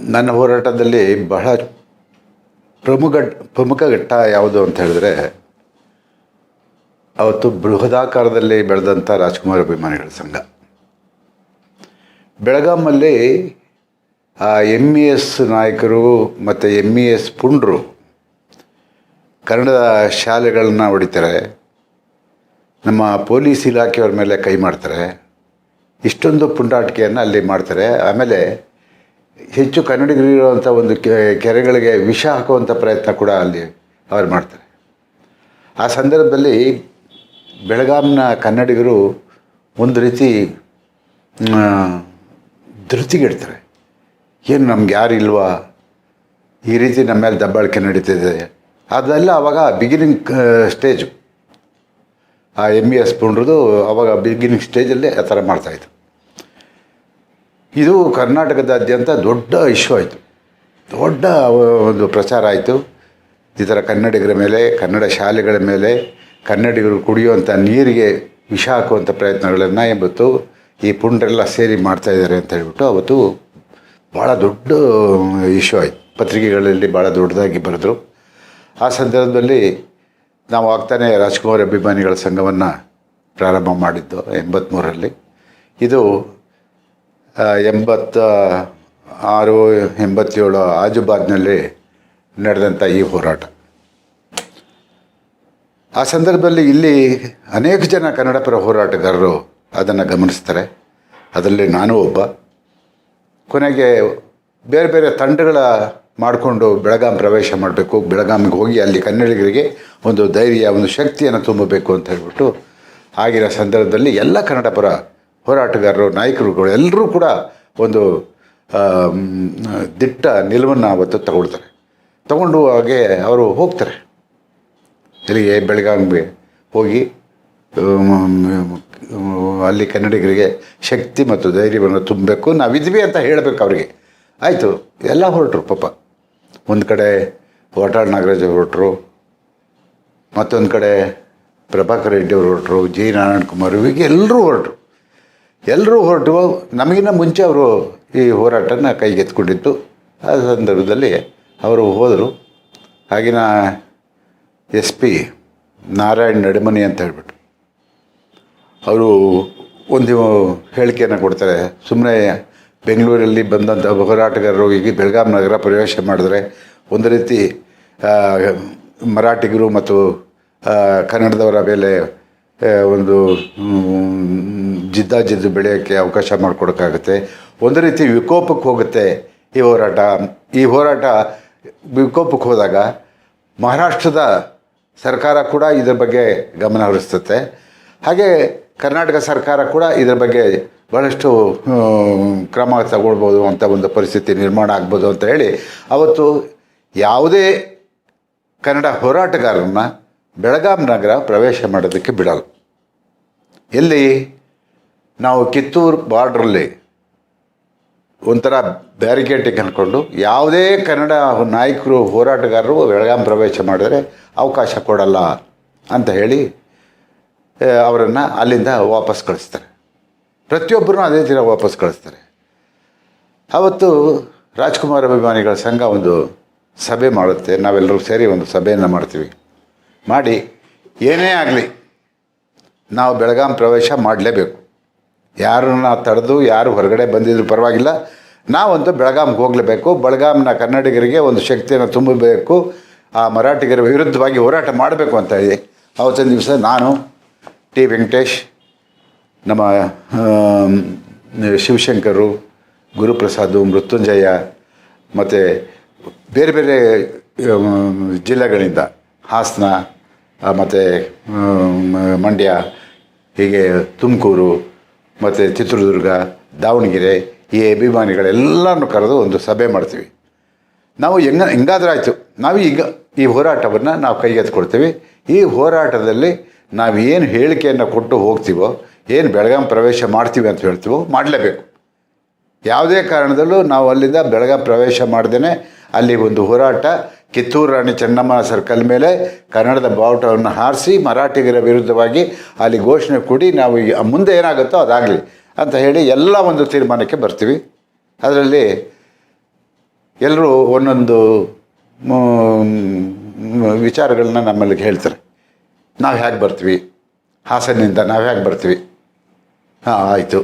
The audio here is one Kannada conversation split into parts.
ನನ್ನ ಹೋರಾಟದಲ್ಲಿ ಬಹಳ ಪ್ರಮುಖ ಪ್ರಮುಖ ಘಟ್ಟ ಯಾವುದು ಅಂತ ಹೇಳಿದ್ರೆ, ಅವತ್ತು ಬೃಹದಾಕಾರದಲ್ಲಿ ಬೆಳೆದಂಥ ರಾಜ್ಕುಮಾರ್ ಅಭಿಮಾನಿಗಳ ಸಂಘ. ಬೆಳಗಾಮಲ್ಲಿ ಆ ಎಂ ಇ ಎಸ್ ನಾಯಕರು ಮತ್ತು ಎಂ ಇ ಎಸ್ ಪುಂಡ್ರು ಕನ್ನಡ ಶಾಲೆಗಳನ್ನ ಹೊಡಿತಾರೆ, ನಮ್ಮ ಪೊಲೀಸ್ ಇಲಾಖೆಯವ್ರ ಮೇಲೆ ಕೈ ಮಾಡ್ತಾರೆ, ಇಷ್ಟೊಂದು ಪುಂಡಾಟಿಕೆಯನ್ನು ಅಲ್ಲಿ ಮಾಡ್ತಾರೆ. ಆಮೇಲೆ ಹೆಚ್ಚು ಕನ್ನಡಿಗರಿರುವಂಥ ಒಂದು ಕೆರೆಗಳಿಗೆ ವಿಷ ಹಾಕುವಂಥ ಪ್ರಯತ್ನ ಕೂಡ ಅಲ್ಲಿ ಅವ್ರು ಮಾಡ್ತಾರೆ. ಆ ಸಂದರ್ಭದಲ್ಲಿ ಬೆಳಗಾಂನ ಕನ್ನಡಿಗರು ಒಂದು ರೀತಿ ಧೃತಿಗೆಡ್ತಾರೆ. ಏನು ನಮ್ಗೆ ಯಾರು ಇಲ್ವಾ? ಈ ರೀತಿ ನಮ್ಮ ಮೇಲೆ ದಬ್ಬಾಳಿಕೆ ನಡೀತಿದೆ. ಅದೆಲ್ಲ ಅವಾಗ ಬಿಗಿನಿಂಗ್ ಸ್ಟೇಜು ಆ ಎಂ ಬಿ ಎಸ್ ಪುಂಡ್ರದು ಅವಾಗ ಬಿಗಿನಿಂಗ್ ಸ್ಟೇಜಲ್ಲೇ ಆ ಥರ ಮಾಡ್ತಾಯಿದ್ರು ಇದು ಕರ್ನಾಟಕದಾದ್ಯಂತ ದೊಡ್ಡ ಇಶ್ಯೂ ಆಯಿತು. ದೊಡ್ಡ ಒಂದು ಪ್ರಚಾರ ಆಯಿತು. ಈ ಥರ ಕನ್ನಡಿಗರ ಮೇಲೆ, ಕನ್ನಡ ಶಾಲೆಗಳ ಮೇಲೆ, ಕನ್ನಡಿಗರು ಕುಡಿಯುವಂಥ ನೀರಿಗೆ ವಿಷ ಹಾಕುವಂಥ ಪ್ರಯತ್ನಗಳನ್ನು ಇವತ್ತು ಈ ಪುಂಡ್ರೆಲ್ಲ ಸೇರಿ ಮಾಡ್ತಾ ಇದ್ದಾರೆ ಅಂತ ಹೇಳ್ಬಿಟ್ಟು ಅವತ್ತು ಭಾಳ ದೊಡ್ಡ ಇಶ್ಯೂ ಆಯಿತು. ಪತ್ರಿಕೆಗಳಲ್ಲಿ ಭಾಳ ದೊಡ್ಡದಾಗಿ ಬರೆದರು. ಆ ಸಂದರ್ಭದಲ್ಲಿ ನಾವು ಆಗ್ತಾನೆ ರಾಜ್ಕುಮಾರ್ ಅಭಿಮಾನಿಗಳ ಸಂಘವನ್ನು ಪ್ರಾರಂಭ ಮಾಡಿದ್ದು ಎಂಬತ್ತ್ಮೂರರಲ್ಲಿ ಇದು ಎಂಬತ್ತ ಆರು ಎಂಬತ್ತೇಳು ಆಜುಬಾಜ್ನಲ್ಲಿ ನಡೆದಂಥ ಈ ಹೋರಾಟ. ಆ ಸಂದರ್ಭದಲ್ಲಿ ಇಲ್ಲಿ ಅನೇಕ ಜನ ಕನ್ನಡ ಪರ ಹೋರಾಟಗಾರರು ಅದನ್ನು ಗಮನಿಸ್ತಾರೆ. ಅದರಲ್ಲಿ ನಾನು ಒಬ್ಬ. ಕೊನೆಗೆ ಬೇರೆ ಬೇರೆ ತಂಡಗಳ ಮಾಡಿಕೊಂಡು ಬೆಳಗಾಂ ಪ್ರವೇಶ ಮಾಡಬೇಕು. ಬೆಳಗಾಮಿಗೆ ಹೋಗಿ ಅಲ್ಲಿ ಕನ್ನಡಿಗರಿಗೆ ಒಂದು ಧೈರ್ಯ, ಒಂದು ಶಕ್ತಿಯನ್ನು ತುಂಬಬೇಕು ಅಂತ ಹೇಳ್ಬಿಟ್ಟು ಆಗಿನ ಸಂದರ್ಭದಲ್ಲಿ ಎಲ್ಲ ಕನ್ನಡ ಪರ ಹೋರಾಟಗಾರರು, ನಾಯಕರುಗಳು ಎಲ್ಲರೂ ಕೂಡ ಒಂದು ದಿಟ್ಟ ನಿಲುವನ್ನು ಅವತ್ತು ತಗೊಳ್ತಾರೆ. ತಗೊಂಡು ಹಾಗೆ ಅವರು ಹೋಗ್ತಾರೆ. ಇಲ್ಲಿಗೆ ಬೆಳಗಾವಿಗೆ ಹೋಗಿ ಅಲ್ಲಿ ಕನ್ನಡಿಗರಿಗೆ ಶಕ್ತಿ ಮತ್ತು ಧೈರ್ಯವನ್ನು ತುಂಬಬೇಕು. ನಾವಿದ್ವಿ ಅಂತ ಹೇಳಬೇಕು ಅವರಿಗೆ. ಆಯಿತು, ಎಲ್ಲ ಹೊರಟರು, ಪಾಪ. ಒಂದು ಕಡೆ ವಾಟಾಳ್ ನಾಗರಾಜ್ ಹೊರಟರು. ಮತ್ತೊಂದು ಕಡೆ ಪ್ರಭಾಕರ್ ರೆಡ್ಡಿ ಅವರು ಹೊರಟರು. ಜಿ ನಾರಾಯಣ ಕುಮಾರ್ ಹೀಗೆ ಎಲ್ಲರೂ ಹೊರಟರು. ಎಲ್ಲರೂ ಹೊರಟು ನಮಗಿನ್ನ ಮುಂಚೆ ಅವರು ಈ ಹೋರಾಟನ ಕೈಗೆತ್ಕೊಂಡಿತ್ತು ಆ ಸಂದರ್ಭದಲ್ಲಿ ಅವರು ಹೋದರು. ಆಗಿನ ಎಸ್ ಪಿ ನಾರಾಯಣ್ ನಡಮನಿ ಅಂತ ಹೇಳ್ಬಿಟ್ಟು. ಅವರು ಒಂದು ಹೇಳಿಕೆಯನ್ನು ಕೊಡ್ತಾರೆ. ಸುಮ್ಮನೆ ಬೆಂಗಳೂರಲ್ಲಿ ಬಂದಂಥ ಹೋರಾಟಗಾರರು ಈಗ ಬೆಳಗಾಂ ನಗರ ಪ್ರವೇಶ ಮಾಡಿದ್ರೆ ಒಂದು ರೀತಿ ಮರಾಠಿಗರು ಮತ್ತು ಕನ್ನಡದವರ ಮೇಲೆ ಒಂದು ಜಿದ್ದಾಜಿದ್ದು ಬೆಳೆಯೋಕ್ಕೆ ಅವಕಾಶ ಮಾಡಿಕೊಡೋಕ್ಕಾಗುತ್ತೆ. ಒಂದು ರೀತಿ ವಿಕೋಪಕ್ಕೆ ಹೋಗುತ್ತೆ ಈ ಹೋರಾಟ. ಈ ಹೋರಾಟ ವಿಕೋಪಕ್ಕೆ ಹೋದಾಗ ಮಹಾರಾಷ್ಟ್ರದ ಸರ್ಕಾರ ಕೂಡ ಇದರ ಬಗ್ಗೆ ಗಮನ ಹರಿಸ್ತತೆ. ಹಾಗೆ ಕರ್ನಾಟಕ ಸರ್ಕಾರ ಕೂಡ ಇದರ ಬಗ್ಗೆ ಭಾಳಷ್ಟು ಕ್ರಮ ತಗೊಳ್ಬೋದು ಅಂತ ಒಂದು ಪರಿಸ್ಥಿತಿ ನಿರ್ಮಾಣ ಆಗ್ಬೋದು ಅಂತ ಹೇಳಿ ಅವತ್ತು ಯಾವುದೇ ಕನ್ನಡ ಹೋರಾಟಗಾರರನ್ನ ಬೆಳಗಾಂ ನಗರ ಪ್ರವೇಶ ಮಾಡೋದಕ್ಕೆ ಬಿಡಲ್ಲ. ಎಲ್ಲಿ? ನಾವು ಕಿತ್ತೂರು ಬಾರ್ಡ್ರಲ್ಲಿ ಒಂಥರ ಬ್ಯಾರಿಕೇಟಿಗೆ ಅಂದ್ಕೊಂಡು ಯಾವುದೇ ಕನ್ನಡ ನಾಯಕರು, ಹೋರಾಟಗಾರರು ಬೆಳಗಾಂ ಪ್ರವೇಶ ಮಾಡಿದರೆ ಅವಕಾಶ ಕೊಡಲ್ಲ ಅಂತ ಹೇಳಿ ಅವರನ್ನು ಅಲ್ಲಿಂದ ವಾಪಸ್ ಕಳಿಸ್ತಾರೆ. ಪ್ರತಿಯೊಬ್ಬರೂ ಅದೇ ಥರ ವಾಪಸ್ ಕಳಿಸ್ತಾರೆ. ಅವತ್ತು ರಾಜ್ಕುಮಾರ್ ಅಭಿಮಾನಿಗಳ ಸಂಘ ಒಂದು ಸಭೆ ಮಾಡುತ್ತೆ. ನಾವೆಲ್ಲರೂ ಸೇರಿ ಒಂದು ಸಭೆಯನ್ನು ಮಾಡ್ತೀವಿ. ಮಾಡಿ, ಏನೇ ಆಗಲಿ, ನಾವು ಬೆಳಗಾಂ ಪ್ರವೇಶ ಮಾಡಲೇಬೇಕು. ಯಾರನ್ನ ತಡೆದು, ಯಾರು ಹೊರಗಡೆ ಬಂದಿದ್ರು ಪರವಾಗಿಲ್ಲ. ನಾವಂತೂ ಬೆಳಗಾಂಗೆ ಹೋಗಲೇಬೇಕು. ಬೆಳಗಾಂನ ಕನ್ನಡಿಗರಿಗೆ ಒಂದು ಶಕ್ತಿಯನ್ನು ತುಂಬಬೇಕು. ಆ ಮರಾಠಿಗರ ವಿರುದ್ಧವಾಗಿ ಹೋರಾಟ ಮಾಡಬೇಕು ಅಂತ ಹೇಳಿ, ಅವತ್ತಿನ ದಿವಸ ನಾನು, ಟಿ. ವೆಂಕಟೇಶ್, ನಮ್ಮ ಶಿವಶಂಕರು, ಗುರುಪ್ರಸಾದು, ಮೃತ್ಯುಂಜಯ, ಮತ್ತು ಬೇರೆ ಬೇರೆ ಜಿಲ್ಲೆಗಳಿಂದ ಹಾಸನ ಮತ್ತು ಮಂಡ್ಯ, ಹೀಗೆ ತುಮಕೂರು, ಮತ್ತು ಚಿತ್ರದುರ್ಗ, ದಾವಣಗೆರೆ, ಈ ಅಭಿಮಾನಿಗಳೆಲ್ಲರನ್ನು ಕರೆದು ಒಂದು ಸಭೆ ಮಾಡ್ತೀವಿ. ನಾವು ಹೆಂಗ, ಹೆಂಗಾದ್ರೂ ಆಯಿತು. ನಾವು ಈಗ ಈ ಹೋರಾಟವನ್ನು ನಾವು ಕೈಗೆತ್ತಿಕೊಡ್ತೀವಿ ಈ ಹೋರಾಟದಲ್ಲಿ ನಾವು ಏನು ಹೇಳಿಕೆಯನ್ನು ಕೊಟ್ಟು ಹೋಗ್ತೀವೋ, ಏನು ಬೆಳಗಾಂ ಪ್ರವೇಶ ಮಾಡ್ತೀವಿ ಅಂತ ಹೇಳ್ತೀವೋ ಮಾಡಲೇಬೇಕು. ಯಾವುದೇ ಕಾರಣದಲ್ಲೂ ನಾವು ಅಲ್ಲಿಂದ ಬೆಳಗಾಂ ಪ್ರವೇಶ ಮಾಡ್ದೇ ಅಲ್ಲಿ ಒಂದು ಹೋರಾಟ ಕಿತ್ತೂರು ರಾಣಿ ಚೆನ್ನಮ್ಮ ಸರ್ಕಲ್ ಮೇಲೆ ಕನ್ನಡದ ಬಾವುಟವನ್ನು ಹಾರಿಸಿ ಮರಾಠಿಗರ ವಿರುದ್ಧವಾಗಿ ಅಲ್ಲಿ ಘೋಷಣೆ ಕೊಡಿ ನಾವು ಮುಂದೆ ಏನಾಗುತ್ತೋ ಅದಾಗಲಿ ಅಂತ ಹೇಳಿ ಎಲ್ಲ ಒಂದು ತೀರ್ಮಾನಕ್ಕೆ ಬರ್ತೀವಿ. ಅದರಲ್ಲಿ ಎಲ್ಲರೂ ಒಂದೊಂದು ವಿಚಾರಗಳನ್ನ ನಮ್ಮಲ್ಲಿಗೆ ಹೇಳ್ತಾರೆ. ನಾವು ಹೇಗೆ ಬರ್ತೀವಿ? ಹಾಸನಿಂದ ನಾವು ಹೇಗೆ ಬರ್ತೀವಿ? ಹಾಂ, ಆಯಿತು.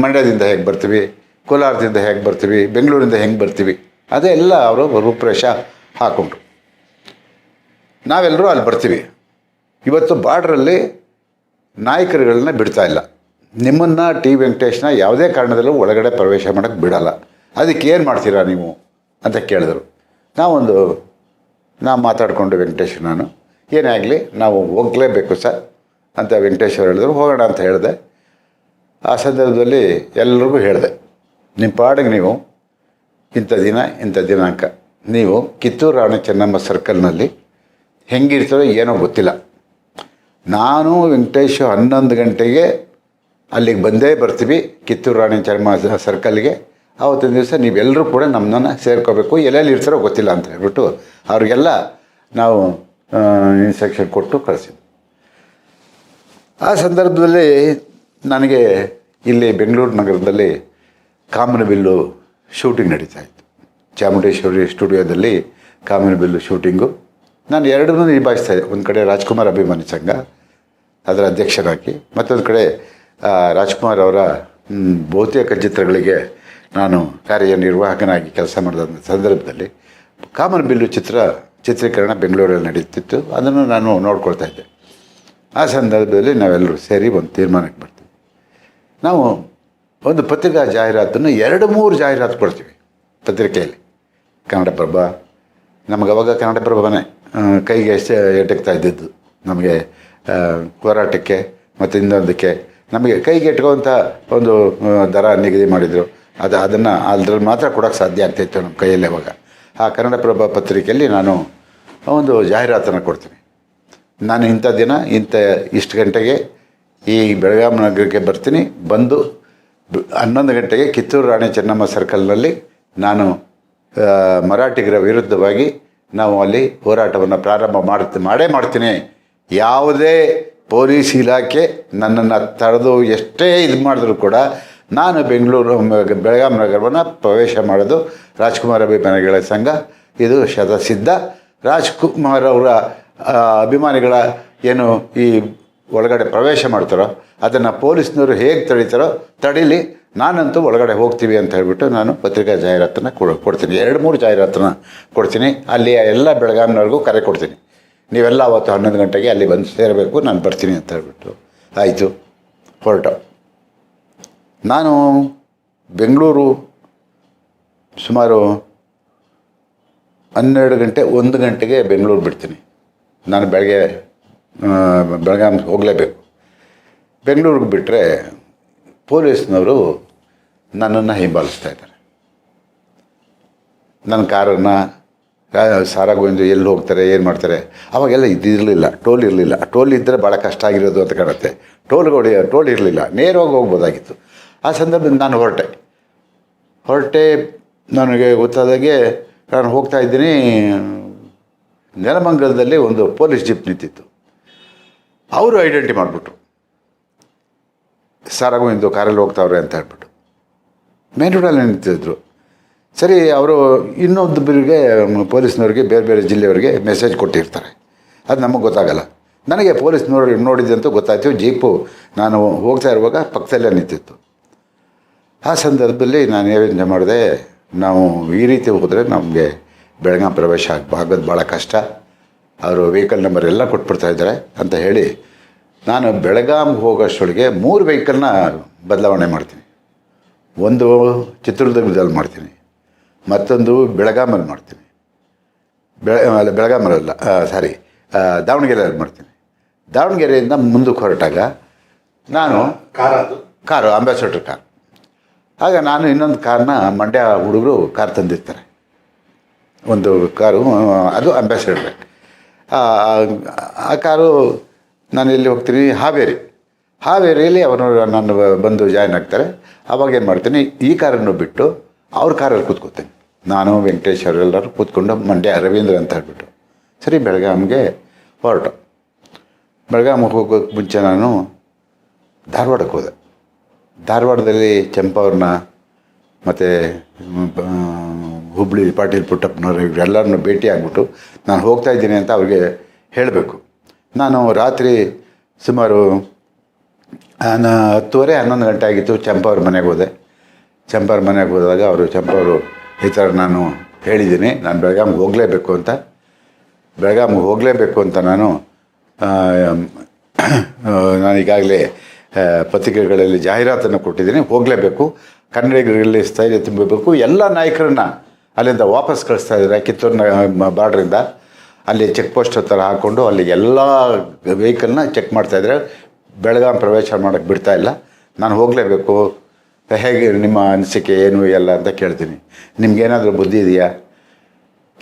ಮಂಡ್ಯದಿಂದ ಹೇಗೆ ಬರ್ತೀವಿ? ಕೋಲಾರದಿಂದ ಹೇಗೆ ಬರ್ತೀವಿ? ಬೆಂಗಳೂರಿಂದ ಹೆಂಗೆ ಬರ್ತೀವಿ? ಅದೆಲ್ಲ ಅವರು ರೂಪರೇಷ ಹಾಕೊಂಡ್ರು. ನಾವೆಲ್ಲರೂ ಅಲ್ಲಿ ಬರ್ತೀವಿ. ಇವತ್ತು ಬಾರ್ಡ್ರಲ್ಲಿ ನಾಯಕರುಗಳನ್ನ ಬಿಡ್ತಾ ಇಲ್ಲ. ನಿಮ್ಮನ್ನು ಟಿ ವೆಂಕಟೇಶ್ನ ಯಾವುದೇ ಕಾರಣದಲ್ಲೂ ಒಳಗಡೆ ಪ್ರವೇಶ ಮಾಡೋಕ್ಕೆ ಬಿಡಲ್ಲ. ಅದಕ್ಕೆ ಏನು ಮಾಡ್ತೀರಾ ನೀವು ಅಂತ ಕೇಳಿದರು. ನಾವೊಂದು, ನಾವು ಮಾತಾಡಿಕೊಂಡು ವೆಂಕಟೇಶ್ ನಾನು, ಏನೇ ಆಗಲಿ ನಾವು ಹೋಗಲೇಬೇಕು ಸರ್ ಅಂತ ವೆಂಕಟೇಶ್ ಅವ್ರು ಹೇಳಿದ್ರು. ಹೋಗೋಣ ಅಂತ ಹೇಳಿದೆ. ಆ ಸಂದರ್ಭದಲ್ಲಿ ಎಲ್ರಿಗೂ ಹೇಳಿದೆ. ನಿಮ್ಮ ಪಾಡಿಗೆ ನೀವು ಇಂಥ ದಿನ, ಇಂಥ ದಿನಾಂಕ. ನೀವು ಕಿತ್ತೂರು ರಾಣಿ ಚೆನ್ನಮ್ಮ ಸರ್ಕಲ್ನಲ್ಲಿ ಹೆಂಗಿರ್ತಾರೋ ಏನೋ ಗೊತ್ತಿಲ್ಲ. ನಾನು ವೆಂಕಟೇಶ್ ಹನ್ನೊಂದು ಗಂಟೆಗೆ ಅಲ್ಲಿಗೆ ಬಂದೇ ಬರ್ತೀವಿ, ಕಿತ್ತೂರು ರಾಣಿ ಚೆನ್ನಮ್ಮ ಸರ್ಕಲ್ಗೆ. ಆವತ್ತಿನ ದಿವಸ ನೀವೆಲ್ಲರೂ ಕೂಡ ನಮ್ಮನ್ನ ಸೇರ್ಕೋಬೇಕು, ಎಲ್ಲೆಲ್ಲಿ ಇರ್ತಾರೋ ಗೊತ್ತಿಲ್ಲ ಅಂತ ಹೇಳ್ಬಿಟ್ಟು ಅವ್ರಿಗೆಲ್ಲ ನಾವು ಇನ್ಸ್ಟ್ರಕ್ಷನ್ ಕೊಟ್ಟು ಕಳಿಸಿದ್ವಿ. ಆ ಸಂದರ್ಭದಲ್ಲಿ ನನಗೆ ಇಲ್ಲಿ ಬೆಂಗಳೂರು ನಗರದಲ್ಲಿ ಕಾಮನಬಿಲ್ಲು ಶೂಟಿಂಗ್ ನಡೀತಾ ಇತ್ತು. ಚಾಮುಂಡೇಶ್ವರಿ ಸ್ಟುಡಿಯೋದಲ್ಲಿ ಕಾಮನಬಿಲ್ಲು ಶೂಟಿಂಗು. ನಾನು ಎರಡನ್ನೂ ನಿಭಾಯಿಸ್ತಾ ಇದ್ದೆ. ಒಂದು ಕಡೆ ರಾಜ್ಕುಮಾರ್ ಅಭಿಮಾನಿ ಸಂಘ, ಅದರ ಅಧ್ಯಕ್ಷರಾಗಿ. ಮತ್ತೊಂದು ಕಡೆ ರಾಜ್ಕುಮಾರ್ ಅವರ ಬಹುತೇಕ ಚಿತ್ರಗಳಿಗೆ ನಾನು ಕಾರ್ಯನಿರ್ವಾಹಕನಾಗಿ ಕೆಲಸ ಮಾಡಿದ ಸಂದರ್ಭದಲ್ಲಿ ಕಾಮನ್ ಬಿಲ್ಲು ಚಿತ್ರ, ಚಿತ್ರೀಕರಣ ಬೆಂಗಳೂರಲ್ಲಿ ನಡೀತಿತ್ತು. ಅದನ್ನು ನಾನು ನೋಡ್ಕೊಳ್ತಾ ಇದ್ದೆ. ಆ ಸಂದರ್ಭದಲ್ಲಿ ನಾವೆಲ್ಲರೂ ಸೇರಿ ಒಂದು ತೀರ್ಮಾನಕ್ಕೆ ಬರ್ತೀವಿ. ನಾವು ಒಂದು ಪತ್ರಿಕಾ ಜಾಹೀರಾತನ್ನು ಎರಡು ಮೂರು ಜಾಹೀರಾತು ಕೊಡ್ತೀವಿ ಪತ್ರಿಕೆಯಲ್ಲಿ. ಕನ್ನಡಪ್ರಭ ನಮಗೆ ಅವಾಗ ಕನ್ನಡಪ್ರಭನೇ ಆ, ಕೈಗೆ ಎಟಕ್ತಾ ಇದ್ದಿದ್ದು ನಮಗೆ ಹೋರಾಟಕ್ಕೆ ಮತ್ತು ಇನ್ನೊಂದಕ್ಕೆ ನಮಗೆ ಕೈಗೆ ಎಟ್ಕೋವಂಥ ಒಂದು ದರ ನಿಗದಿ ಮಾಡಿದರು. ಅದು ಅದನ್ನು ಅದ್ರಲ್ಲಿ ಮಾತ್ರ ಕೊಡೋಕ್ಕೆ ಸಾಧ್ಯ ಆಗ್ತಾಯಿತ್ತು ನಮ್ಮ ಕೈಯಲ್ಲಿ ಅವಾಗ. ಆ ಕನ್ನಡಪ್ರಭ ಪತ್ರಿಕೆಯಲ್ಲಿ ನಾನು ಒಂದು ಜಾಹೀರಾತನ್ನು ಕೊಡ್ತೀನಿ. ನಾನು ಇಂಥ ದಿನ ಇಂಥ ಇಷ್ಟು ಗಂಟೆಗೆ ಈ ಬೆಳಗಾವಿ ನಗರಕ್ಕೆ ಬರ್ತೀನಿ ಬಂದು ಹನ್ನೊಂದು ಗಂಟೆಗೆ ಕಿತ್ತೂರು ರಾಣಿ ಚೆನ್ನಮ್ಮ ಸರ್ಕಲ್ನಲ್ಲಿ ನಾನು ಮರಾಠಿಗರ ವಿರುದ್ಧವಾಗಿ ನಾವು ಅಲ್ಲಿ ಹೋರಾಟವನ್ನು ಪ್ರಾರಂಭ ಮಾಡ್ತಿ, ಮಾಡೇ ಮಾಡ್ತೀನಿ. ಯಾವುದೇ ಪೊಲೀಸ್ ಇಲಾಖೆ ನನ್ನನ್ನು ತಡೆದು ಎಷ್ಟೇ ಇದು ಮಾಡಿದ್ರು ಕೂಡ ನಾನು ಬೆಂಗಳೂರು ಬೆಳಗಾಂ ನಗರವನ್ನು ಪ್ರವೇಶ ಮಾಡೋದು ರಾಜ್ಕುಮಾರ್ ಅಭಿಮಾನಿಗಳ ಸಂಘ. ಇದು ಶತಸಿದ್ಧ. ರಾಜ್ಕುಮಾರ್ ಅವರ ಅಭಿಮಾನಿಗಳ ಏನು ಈ ಒಳಗಡೆ ಪ್ರವೇಶ ಮಾಡ್ತಾರೋ, ಅದನ್ನು ಪೊಲೀಸ್ನವರು ಹೇಗೆ ತಡೀತಾರೋ ತಡೀಲಿ, ನಾನಂತೂ ಒಳಗಡೆ ಹೋಗ್ತೀವಿ ಅಂತ ಹೇಳಿಬಿಟ್ಟು ನಾನು ಪತ್ರಿಕಾ ಜಾಹೀರಾತನ್ನು ಕೊಡ್, ಕೊಡ್ತೀನಿ. ಎರಡು ಮೂರು ಜಾಹೀರಾತನ್ನ ಕೊಡ್ತೀನಿ. ಅಲ್ಲಿ ಎಲ್ಲ ಬೆಳಗಾವಿನವರೆಗೂ ಕರೆ ಕೊಡ್ತೀನಿ. ನೀವೆಲ್ಲ ಅವತ್ತು ಹನ್ನೊಂದು ಗಂಟೆಗೆ ಅಲ್ಲಿ ಬಂದು ಸೇರಬೇಕು, ನಾನು ಬರ್ತೀನಿ ಅಂತ ಹೇಳ್ಬಿಟ್ಟು ಆಯಿತು. ಹೊರಟ. ನಾನು ಬೆಂಗಳೂರು ಸುಮಾರು ಹನ್ನೆರಡು ಗಂಟೆ, ಒಂದು ಗಂಟೆಗೆ ಬೆಂಗಳೂರು ಬಿಡ್ತೀನಿ. ನಾನು ಬೆಳಗ್ಗೆ ಬೆಳಗಾಂ ಹೋಗಲೇಬೇಕು. ಬೆಂಗಳೂರಿಗೆ ಬಿಟ್ಟರೆ ಪೊಲೀಸ್ನವರು ನನ್ನನ್ನು ಹಿಂಬಾಲಿಸ್ತಾ ಇದ್ದಾರೆ. ನನ್ನ ಕಾರನ್ನು ಸಾರಾಗೋಯಿಂದ ಎಲ್ಲಿ ಹೋಗ್ತಾರೆ, ಏನು ಮಾಡ್ತಾರೆ, ಅವಾಗೆಲ್ಲ ಇದಿರಲಿಲ್ಲ ಟೋಲ್ ಇರಲಿಲ್ಲ. ಟೋಲ್ ಇದ್ದರೆ ಭಾಳ ಕಷ್ಟ ಆಗಿರೋದು ಅಂತ ಕಾಣುತ್ತೆ. ಟೋಲ್ಗಳು ಟೋಲ್ ಇರಲಿಲ್ಲ. ನೇರವಾಗಿ ಹೋಗ್ಬೋದಾಗಿತ್ತು. ಆ ಸಂದರ್ಭದಲ್ಲಿ ನಾನು ಹೊರಟೆ. ಹೊರಟೆ, ನನಗೆ ಗೊತ್ತಾದಾಗೆ ನಾನು ಹೋಗ್ತಾ ಇದ್ದೀನಿ. ನೆಲಮಂಗಲದಲ್ಲಿ ಒಂದು ಪೊಲೀಸ್ ಜೀಪ್ ನಿಂತಿತ್ತು. ಅವರು ಐಡೆಂಟಿ ಮಾಡಿಬಿಟ್ರು. ಸಾರಾಗೋವಿಂದು ಕಾರಲ್ಲಿ ಹೋಗ್ತಾವ್ರೆ ಅಂತ ಹೇಳ್ಬಿಟ್ಟು ಮೇನ್ ರೋಡಲ್ಲಿ ನಿಂತಿದ್ರು. ಸರಿ, ಅವರು ಇನ್ನೊಬ್ಬರಿಗೆ ಪೊಲೀಸ್ನವ್ರಿಗೆ, ಬೇರೆ ಬೇರೆ ಜಿಲ್ಲೆಯವರಿಗೆ ಮೆಸೇಜ್ ಕೊಟ್ಟಿರ್ತಾರೆ. ಅದು ನಮಗೆ ಗೊತ್ತಾಗಲ್ಲ. ನನಗೆ ಪೊಲೀಸ್ ನೋಡಿ ಅಂತ ಗೊತ್ತಾಯ್ತು. ಜೀಪು, ನಾನು ಹೋಗ್ತಾ ಇರುವಾಗ ಪಕ್ಕದಲ್ಲೇ ನಿಂತಿತ್ತು. ಆ ಸಂದರ್ಭದಲ್ಲಿ ನಾನು ಯೋಚನೆ ಮಾಡಿದೆ, ನಾವು ಈ ರೀತಿ ಹೋದರೆ ನಮಗೆ ಬೆಳಗಾಂ ಪ್ರವೇಶ ಆಗ- ಆಗೋದು ಭಾಳ ಕಷ್ಟ. ಅವರು ವೆಹಿಕಲ್ ನಂಬರ್ ಎಲ್ಲ ಕೊಟ್ಬಿಡ್ತಾ ಇದ್ದಾರೆ ಅಂತ ಹೇಳಿ ನಾನು ಬೆಳಗಾಮ್ ಹೋಗೋಷ್ಟೊಳಗೆ ಮೂರು ವೆಹಿಕಲ್ನ ಬದಲಾವಣೆ ಮಾಡ್ತೀನಿ. ಒಂದು ಚಿತ್ರದುರ್ಗದಲ್ಲಿ ಮಾಡ್ತೀನಿ. ಮತ್ತೊಂದು ಬೆಳಗಾಮಲ್ಲಿ ಮಾಡ್ತೀನಿ. ಬೆಳೆ ಬೆಳಗಾಮಲ್ಲ ಸಾರಿ ದಾವಣಗೆರೆಯಲ್ಲಿ ಮಾಡ್ತೀನಿ. ದಾವಣಗೆರೆಯಿಂದ ಮುಂದಕ್ಕೆ ಹೊರಟಾಗ ನಾನು ಕಾರ ಕಾರು ಅಂಬಾಸಡರ್ ಕಾರ್. ಆಗ ನಾನು ಇನ್ನೊಂದು ಕಾರನ್ನ ಮಂಡ್ಯ ಹುಡುಗರು ಕಾರ್ ತಂದಿರ್ತಾರೆ. ಒಂದು ಕಾರು ಅದು ಅಂಬಾಸಡರ್ ಆ ಕಾರು ನಾನು ಎಲ್ಲಿ ಹೋಗ್ತೀನಿ? ಹಾವೇರಿ. ಹಾವೇರಿಯಲ್ಲಿ ಅವನು ನಾನು ಬಂದು ಜಾಯ್ನ್ ಆಗ್ತಾರೆ. ಅವಾಗ ಏನು ಮಾಡ್ತೀನಿ? ಈ ಕಾರನ್ನು ಬಿಟ್ಟು ಅವ್ರ ಕಾರಲ್ಲಿ ಕೂತ್ಕೋತೀನಿ ನಾನು ವೆಂಕಟೇಶ್ ಅವರೆಲ್ಲರೂ ಕೂತ್ಕೊಂಡು ಮಂಡ್ಯ ರವೀಂದ್ರ ಅಂತ ಹೇಳ್ಬಿಟ್ಟು. ಸರಿ ಬೆಳಗಾಮ್ಗೆ ಹೊರಟು. ಬೆಳಗಾಮಿಗೆ ಹೋಗೋಕ್ಕೆ ಮುಂಚೆ ನಾನು ಧಾರವಾಡಕ್ಕೆ ಹೋದೆ. ಧಾರವಾಡದಲ್ಲಿ ಚಂಪಾವ್ರನ್ನ ಮತ್ತು ಹುಬ್ಳಿ ಪಾಟೀಲ್ ಪುಟ್ಟಪ್ಪನವರು ಇವರೆಲ್ಲರನ್ನು ಭೇಟಿ ಆಗಿಬಿಟ್ಟು ನಾನು ಹೋಗ್ತಾ ಇದ್ದೀನಿ ಅಂತ ಅವ್ರಿಗೆ ಹೇಳಬೇಕು. ನಾನು ರಾತ್ರಿ ಸುಮಾರು ಹತ್ತುವರೆ ಹನ್ನೊಂದು ಗಂಟೆ ಆಗಿತ್ತು ಚಂಪಾವ್ರ ಮನೆಗೆ ಹೋದೆ. ಚಂಪಾವ್ರ ಮನೆಗೆ ಹೋದಾಗ ಅವರು ಚಂಪಾವ್ರು ಈ ಥರ ನಾನು ಹೇಳಿದ್ದೀನಿ, ನಾನು ಬೆಳಗಾಮ್ಗೆ ಹೋಗಲೇಬೇಕು ಅಂತ. ಬೆಳಗಾಮ್ಗೆ ಹೋಗಲೇಬೇಕು ಅಂತ ನಾನು ನಾನು ಈಗಾಗಲೇ ಪತ್ರಿಕೆಗಳಲ್ಲಿ ಜಾಹೀರಾತನ್ನು ಕೊಟ್ಟಿದ್ದೀನಿ, ಹೋಗಲೇಬೇಕು. ಕನ್ನಡಿಗರಲ್ಲಿ ಸ್ಥೈರ್ಯ ತುಂಬಬೇಕು. ಎಲ್ಲ ನಾಯಕರನ್ನ ಅಲ್ಲಿಂದ ವಾಪಸ್ ಕಳಿಸ್ತಾ ಇದ್ದಾರೆ ಕಿತ್ತೂರಿನ ಬಾರ್ಡ್ರಿಂದ. ಅಲ್ಲಿ ಚೆಕ್ ಪೋಸ್ಟ್ ಹತ್ರ ಹಾಕ್ಕೊಂಡು ಅಲ್ಲಿ ಎಲ್ಲ ವೆಹಿಕಲ್ನ ಚೆಕ್ ಮಾಡ್ತಾಯಿದ್ರೆ ಬೆಳಗಾಂ ಪ್ರವೇಶ ಮಾಡೋಕ್ಕೆ ಬಿಡ್ತಾ ಇಲ್ಲ. ನಾನು ಹೋಗಲೇಬೇಕು. ಹೇಗೆ ನಿಮ್ಮ ಅನಿಸಿಕೆ ಏನು ಎಲ್ಲ ಅಂತ ಕೇಳ್ತೀನಿ. ನಿಮ್ಗೇನಾದರೂ ಬುದ್ಧಿ ಇದೆಯಾ?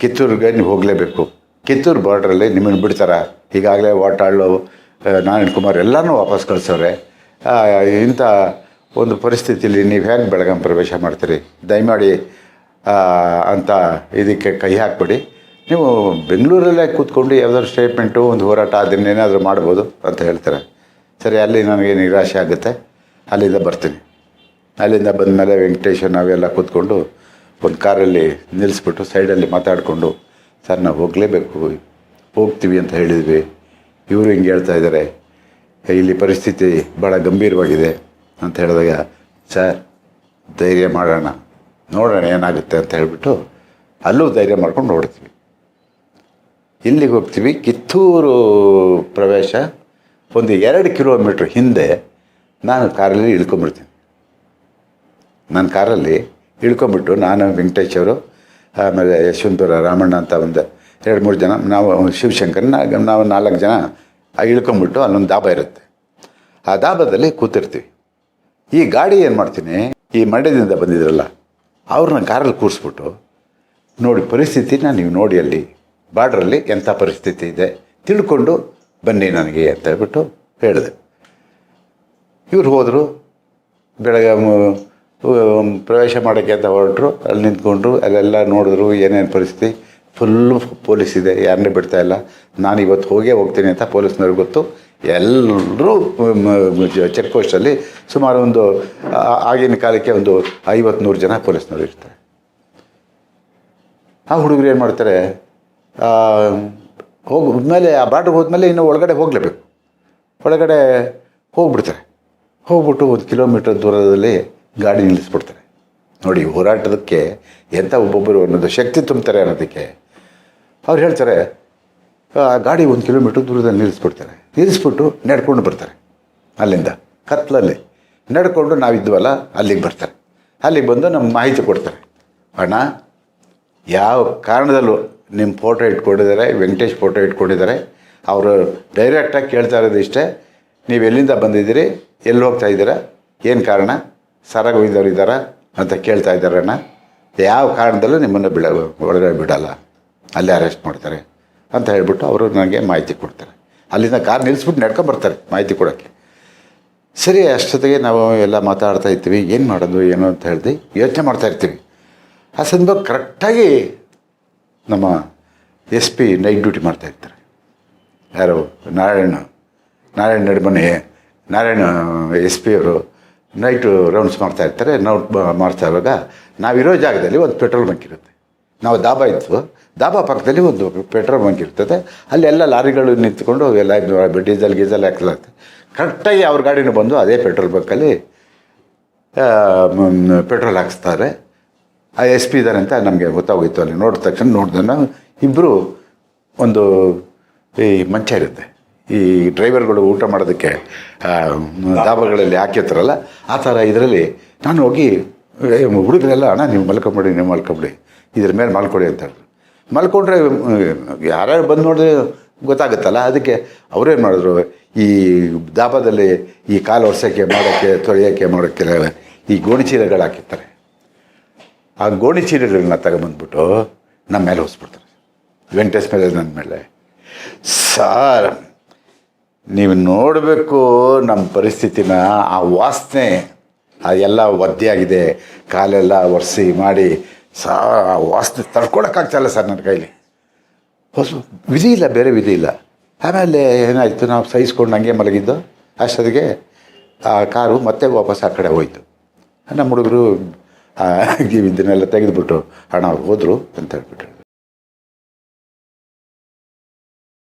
ಕಿತ್ತೂರಿಗೆ ನೀವು ಹೋಗಲೇಬೇಕು. ಕಿತ್ತೂರು ಬಾರ್ಡ್ರಲ್ಲಿ ನಿಮ್ಮನ್ನು ಬಿಡ್ತಾರ? ಈಗಾಗಲೇ ವಾಟಾಳು ನಾರಾಯಣ್ ಕುಮಾರ್ ಎಲ್ಲನೂ ವಾಪಸ್ ಕಳಿಸೋರೆ ಇಂಥ ಒಂದು ಪರಿಸ್ಥಿತಿಯಲ್ಲಿ ನೀವು ಹೇಗೆ ಬೆಳಗಾಂ ಪ್ರವೇಶ ಮಾಡ್ತೀರಿ? ದಯಮಾಡಿ ಅಂತ ಇದಕ್ಕೆ ಕೈ ಹಾಕ್ಬಿಡಿ. ನೀವು ಬೆಂಗಳೂರಲ್ಲೇ ಕೂತ್ಕೊಂಡು ಯಾವುದಾದ್ರು ಸ್ಟೇಟ್ಮೆಂಟು ಒಂದು ಹೋರಾಟ ಅದನ್ನೇನಾದರೂ ಮಾಡ್ಬೋದು ಅಂತ ಹೇಳ್ತಾರೆ. ಸರಿ, ಅಲ್ಲಿ ನನಗೆ ನಿರಾಶೆ ಆಗುತ್ತೆ. ಅಲ್ಲಿಂದ ಬರ್ತೀನಿ. ಅಲ್ಲಿಂದ ಬಂದಮೇಲೆ ವೆಂಕಟೇಶ ನಾವೆಲ್ಲ ಕೂತ್ಕೊಂಡು ಒಂದು ಕಾರಲ್ಲಿ ನಿಲ್ಲಿಸ್ಬಿಟ್ಟು ಸೈಡಲ್ಲಿ ಮಾತಾಡಿಕೊಂಡು, ಸರ್, ನಾವು ಹೋಗಲೇಬೇಕು. ಹೋಗ್ತೀವಿ ಅಂತ ಹೇಳಿದ್ವಿ. ಇವರು ಹಿಂಗೆ ಹೇಳ್ತಾ ಇದ್ದಾರೆ. ಇಲ್ಲಿ ಪರಿಸ್ಥಿತಿ ಭಾಳ ಗಂಭೀರವಾಗಿದೆ. ಅಂತ ಹೇಳಿದಾಗ, ಸರ್, ಧೈರ್ಯ ಮಾಡೋಣ. ನೋಡೋಣ ಏನಾಗುತ್ತೆ ಅಂತ ಹೇಳಿಬಿಟ್ಟು ಅಲ್ಲೂ ಧೈರ್ಯ ಮಾಡ್ಕೊಂಡು ಹೋಗ್ತೀವಿ ಇಲ್ಲಿಗೆ ಹೋಗ್ತೀವಿ. ಕಿತ್ತೂರು ಪ್ರವೇಶ ಒಂದು ಎರಡು ಕಿಲೋಮೀಟ್ರ್ ಹಿಂದೆ ನಾನು ಕಾರಲ್ಲಿ ಇಳ್ಕೊಂಬಿಡ್ತೀನಿ. ನನ್ನ ಕಾರಲ್ಲಿ ಇಳ್ಕೊಂಬಿಟ್ಟು ನಾನು ವೆಂಕಟೇಶ್ ಅವರು, ಆಮೇಲೆ ಯಶವಂತಪುರ ರಾಮಣ್ಣ ಅಂತ ಒಂದು ಎರಡು ಮೂರು ಜನ, ನಾವು ಶಿವಶಂಕರ್ ನಾವು ನಾಲ್ಕು ಜನ ಇಳ್ಕೊಂಬಿಟ್ಟು ಅಲ್ಲೊಂದು ದಾಬ ಇರುತ್ತೆ. ಆ ದಾಬದಲ್ಲಿ ಕೂತಿರ್ತೀವಿ. ಈ ಗಾಡಿ ಏನು ಮಾಡ್ತೀನಿ ಈ ಮಂಡ್ಯದಿಂದ ಬಂದಿದ್ರಲ್ಲ ಅವ್ರನ್ನ ಕಾರಲ್ಲಿ ಕೂರಿಸ್ಬಿಟ್ಟು, ನೋಡಿ, ಪರಿಸ್ಥಿತಿನ ನೀವು ನೋಡಿ ಅಲ್ಲಿ. ಬಾರ್ಡ್ರಲ್ಲಿ ಎಂಥ ಪರಿಸ್ಥಿತಿ ಇದೆ. ತಿಳ್ಕೊಂಡು ಬನ್ನಿ ನನಗೆ ಅಂತ ಹೇಳ್ಬಿಟ್ಟು ಹೇಳಿದೆ. ಇವ್ರು ಹೋದರು. ಬೆಳಗ್ಗೆ ಪ್ರವೇಶ ಮಾಡೋಕ್ಕೆ ಅಂತ ಹೊರಟರು. ಅಲ್ಲಿ ನಿಂತ್ಕೊಂಡ್ರು. ಅಲ್ಲೆಲ್ಲ ನೋಡಿದ್ರು ಏನೇನು ಪರಿಸ್ಥಿತಿ. ಫುಲ್ಲು ಪೊಲೀಸ್ ಇದೆ. ಯಾರನ್ನೇ ಬಿಡ್ತಾ ಇಲ್ಲ. ನಾನು ಇವತ್ತು ಹೋಗೇ ಹೋಗ್ತೀನಿ ಅಂತ ಪೊಲೀಸ್ನವ್ರಿಗೆ ಗೊತ್ತು. ಎಲ್ಲರೂ ಚೆಕ್ ಪೋಸ್ಟಲ್ಲಿ ಸುಮಾರು ಒಂದು ಆಗಿನ ಕಾಲಕ್ಕೆ ಒಂದು ಐವತ್ತು ನೂರು ಜನ ಪೊಲೀಸ್ನವರು ಇರ್ತಾರೆ. ಆ ಹುಡುಗರು ಏನು ಮಾಡ್ತಾರೆ ಹೋಗ್ಮೇಲೆ ಆ ಬಾರ್ಡ್ರಿಗೆ ಹೋದ್ಮೇಲೆ ಇನ್ನು ಒಳಗಡೆ ಹೋಗಲೇಬೇಕು. ಒಳಗಡೆ ಹೋಗ್ಬಿಡ್ತಾರೆ. ಹೋಗ್ಬಿಟ್ಟು ಒಂದು ಕಿಲೋಮೀಟರ್ ದೂರದಲ್ಲಿ ಗಾಡಿ ನಿಲ್ಲಿಸ್ಬಿಡ್ತಾರೆ. ನೋಡಿ, ಹೋರಾಟದಕ್ಕೆ ಎಂಥ ಒಬ್ಬೊಬ್ಬರು ಅನ್ನೋದು ಶಕ್ತಿ ತುಂಬ್ತಾರೆ ಅನ್ನೋದಕ್ಕೆ ಅವ್ರು ಹೇಳ್ತಾರೆ ಗಾಡಿ ಒಂದು ಕಿಲೋಮೀಟ್ರ್ ದೂರದಲ್ಲಿ ನಿಲ್ಲಿಸ್ಬಿಡ್ತಾರೆ. ನಿಲ್ಲಿಸ್ಬಿಟ್ಟು ನಡ್ಕೊಂಡು ಬರ್ತಾರೆ. ಅಲ್ಲಿಂದ, ಕತ್ಲಲ್ಲಿ. ನಡ್ಕೊಂಡು ನಾವಿದ್ವಲ್ಲ, ಅಲ್ಲಿಗೆ ಬರ್ತಾರೆ. ಅಲ್ಲಿಗೆ ಬಂದು ನಮ್ಮ ಮಾಹಿತಿ ಕೊಡ್ತಾರೆ. ಅಣ್ಣ, ಯಾವ ಕಾರಣದಲ್ಲೂ ನಿಮ್ಮ ಫೋಟೋ ಇಟ್ಕೊಂಡಿದ್ದಾರೆ, ವೆಂಕಟೇಶ್ ಫೋಟೋ ಇಟ್ಕೊಂಡಿದ್ದಾರೆ. ಅವರು ಡೈರೆಕ್ಟಾಗಿ ಕೇಳ್ತಾ ಇರೋದು ಇಷ್ಟೇ. ನೀವು ಎಲ್ಲಿಂದ ಬಂದಿದ್ದೀರಿ, ಎಲ್ಲಿ ಹೋಗ್ತಾ ಇದ್ದೀರಾ, ಏನು ಕಾರಣ ಸರಾಗ ಹೋಗಿದ್ದವ್ರು ಇದ್ದಾರಾ ಅಂತ ಕೇಳ್ತಾ ಇದ್ದಾರಣ್ಣ ಯಾವ ಕಾರಣದಲ್ಲೂ ನಿಮ್ಮನ್ನು ಬಿಡ, ಒಳಗಡೆ ಬಿಡಲ್ಲ. ಅಲ್ಲೇ ಅರೆಸ್ಟ್ ಮಾಡ್ತಾರೆ. ಅಂತ ಹೇಳಿಬಿಟ್ಟು ಅವರು ನನಗೆ ಮಾಹಿತಿ ಕೊಡ್ತಾರೆ. ಅಲ್ಲಿಂದ ಕಾರ್ ನಿಲ್ಲಿಸ್ಬಿಟ್ಟು ನಡ್ಕೊಂಬರ್ತಾರೆ ಮಾಹಿತಿ ಕೊಡೋಕ್ಕೆ. ಸರಿ, ಅಷ್ಟೊತ್ತಿಗೆ ನಾವು ಎಲ್ಲ ಮಾತಾಡ್ತಾ ಇರ್ತೀವಿ ಏನು ಮಾಡೋದು, ಏನು ಅಂತ ಹೇಳಿದೆ, ಯೋಚನೆ ಮಾಡ್ತಾ ಇರ್ತೀವಿ. ಆ ಸಂದರ್ಭ ಕರೆಕ್ಟಾಗಿ ನಮ್ಮ ಎಸ್ ಪಿ ನೈಟ್ ಡ್ಯೂಟಿ ಮಾಡ್ತಾ ಇರ್ತಾರೆ. ಯಾರು? ನಾರಾಯಣ. ನಾರಾಯಣ ನಡುಮನೆ. ನಾರಾಯಣ, ಎಸ್ ಪಿ ಅವರು ನೈಟು ರೌಂಡ್ಸ್ ಮಾಡ್ತಾ ಇರ್ತಾರೆ. ನಾವು ಮಾಡ್ತಾ ಇರುವಾಗ ನಾವಿರೋ ಜಾಗದಲ್ಲಿ ಒಂದು ಪೆಟ್ರೋಲ್ ಬಂಕ್ ಇರುತ್ತೆ. ನಾವು ದಾಬಾ ಇತ್ತು ದಾಬಾ ಪಕ್ಕದಲ್ಲಿ ಒಂದು ಪೆಟ್ರೋಲ್ ಬಂಕ್ ಇರ್ತದೆ. ಅಲ್ಲಿ ಎಲ್ಲ ಲಾರಿಗಳು ನಿಂತ್ಕೊಂಡು ಎಲ್ಲ ಡೀಸೆಲ್, ಗೀಸೆಲ್ ಹಾಕಲಾಗ್ತದೆ ಕರೆಕ್ಟಾಗಿ ಅವ್ರ ಗಾಡಿನೂ ಬಂದು ಅದೇ ಪೆಟ್ರೋಲ್ ಬಂಕಲ್ಲಿ ಪೆಟ್ರೋಲ್ ಹಾಕಿಸ್ತಾರೆ. ಆ ಎಸ್ ಪಿ ಇದ್ದಾರೆ ಅಂತ ನಮಗೆ ಗೊತ್ತಾಗೋಯ್ತು ಅಲ್ಲಿ. ನೋಡಿದ ತಕ್ಷಣ ನೋಡಿದ್ರೆ ನಾವು ಇಬ್ಬರು ಒಂದು ಈ ಮಂಚ ಇರುತ್ತೆ. ಈ ಡ್ರೈವರ್ಗಳು ಊಟ ಮಾಡೋದಕ್ಕೆ ಧಾಬಾಗಳಲ್ಲಿ ಹಾಕಿರ್ತಾರಲ್ಲ, ಆ ಥರ ಇದರಲ್ಲಿ ನಾನು ಹೋಗಿ ಹುಡುಗರೆಲ್ಲ, ಅಣ್ಣ, ನೀವು ಮಲ್ಕೊಂಬಿಡಿ ನೀವು ಮಲ್ಕೊಂಬಿಡಿ. ಇದ್ರ ಮೇಲೆ ಮಲ್ಕೊಡಿ ಅಂತ ಹೇಳಿದ್ರು ಮಲ್ಕೊಂಡ್ರೆ ಯಾರ್ಯಾರು ಬಂದು ನೋಡಿದ್ರೆ ಗೊತ್ತಾಗುತ್ತಲ್ಲ? ಅದಕ್ಕೆ ಅವ್ರೇನು ಮಾಡಿದ್ರು? ಈ ದಾಬಾದಲ್ಲಿ ಈ ಕಾಲು ಒರೆಸೋಕ್ಕೆ, ಮಾಡೋಕ್ಕೆ, ತೊಳೆಯೋಕ್ಕೆ, ಮಾಡೋಕ್ಕೆ ಈ ಗೋಣಿ ಚೀಲಗಳು ಹಾಕಿರ್ತಾರೆ. ಆ ಗೋಣಿ ಚೀಲಗಳನ್ನ ತಗೊಂಬಂದ್ಬಿಟ್ಟು ನಮ್ಮ ಮೇಲೆ ಹೊಸ್ಬಿಡ್ತಾರೆ. ವೆಂಕಟೇಶ್ ಮೇಲೆ, ನನ್ನ ಮೇಲೆ. ಸಾರ್, ನೀವು ನೋಡಬೇಕು ನಮ್ಮ ಪರಿಸ್ಥಿತಿನ, ಆ ವಾಸನೆ ಅದೆಲ್ಲ ಎಲ್ಲ ಒದ್ದೆ ಆಗಿದೆ. ಕಾಲೆಲ್ಲ ಒರೆಸಿ ಮಾಡಿ ಸಾ ವಾಸನೆ ತಡ್ಕೊಳಕ್ಕಾಗ್ತಾಯಿಲ್ಲ ಸರ್ ನನ್ನ ಕೈಲಿ. ಹೊಸ ವಿಧಿ ಇಲ್ಲ, ಬೇರೆ ವಿಧಿ ಇಲ್ಲ. ಆಮೇಲೆ ಏನಾಯಿತು, ನಾವು ಸಹಿಸ್ಕೊಂಡು ಹಂಗೆ ಮಲಗಿದ್ದು. ಅಷ್ಟೊತ್ತಿಗೆ, ಆ ಕಾರು ಮತ್ತೆ ವಾಪಸ್ ಆ ಕಡೆ ಹೋಯಿತು. ನಮ್ಮ ಹುಡುಗರು ಇದನ್ನೆಲ್ಲ ತೆಗೆದುಬಿಟ್ಟು ಹಣ ಹೋದರು ಅಂತ ಹೇಳ್ಬಿಟ್ರು.